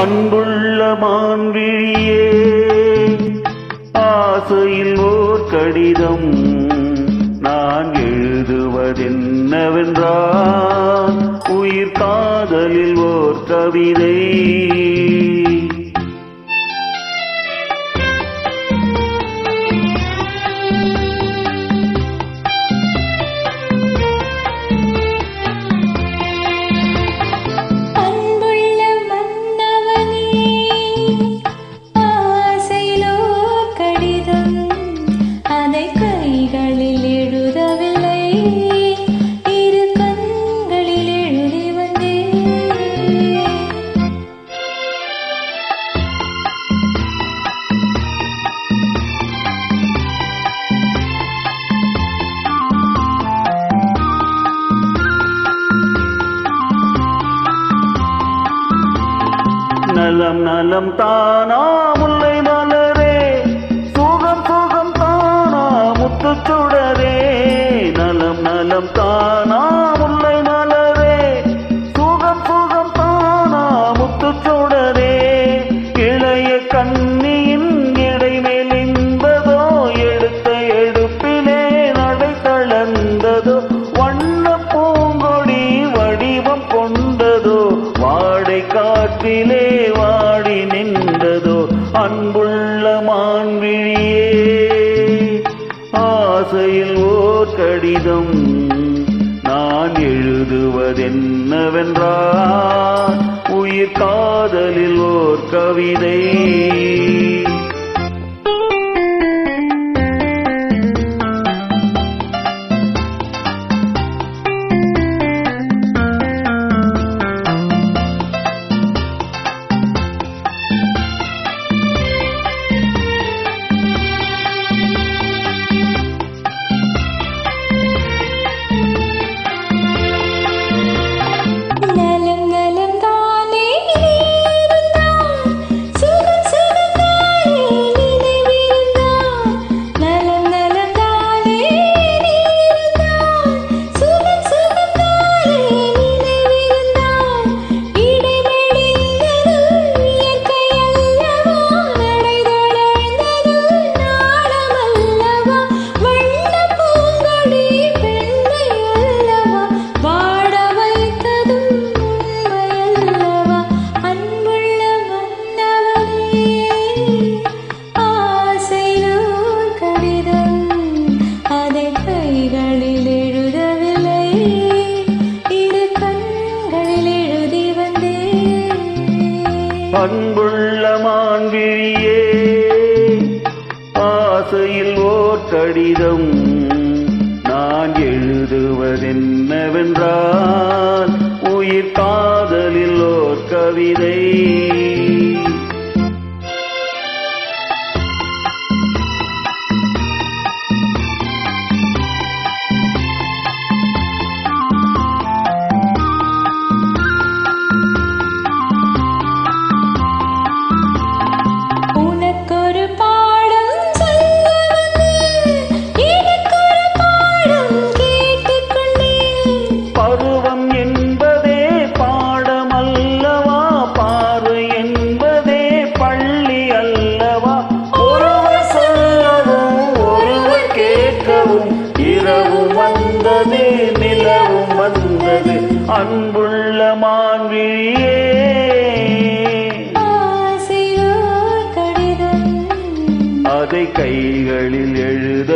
அன்புள்ள மான்விழியே ஆசையில் ஓர் கடிதம் நான் எழுதுவதென்னவென்றால் உயிர் காதலில் ஓர் கவிதை. நலம் நலம் தானா முல்லை மலரே. சுகம் சுகம் தானா முத்துச்சோ கடிதம் நான் எழுதுவதென்னவென்றால் உயிர் காதலில் ஓர் கவிதை. அன்புள்ள மான்விழியே ஆசையில் ஓர் கடிதம் நான் எழுதுவதென்னவென்றால் உயிர் காதலில் ஓர் கவிதை. கைகளில் எழுத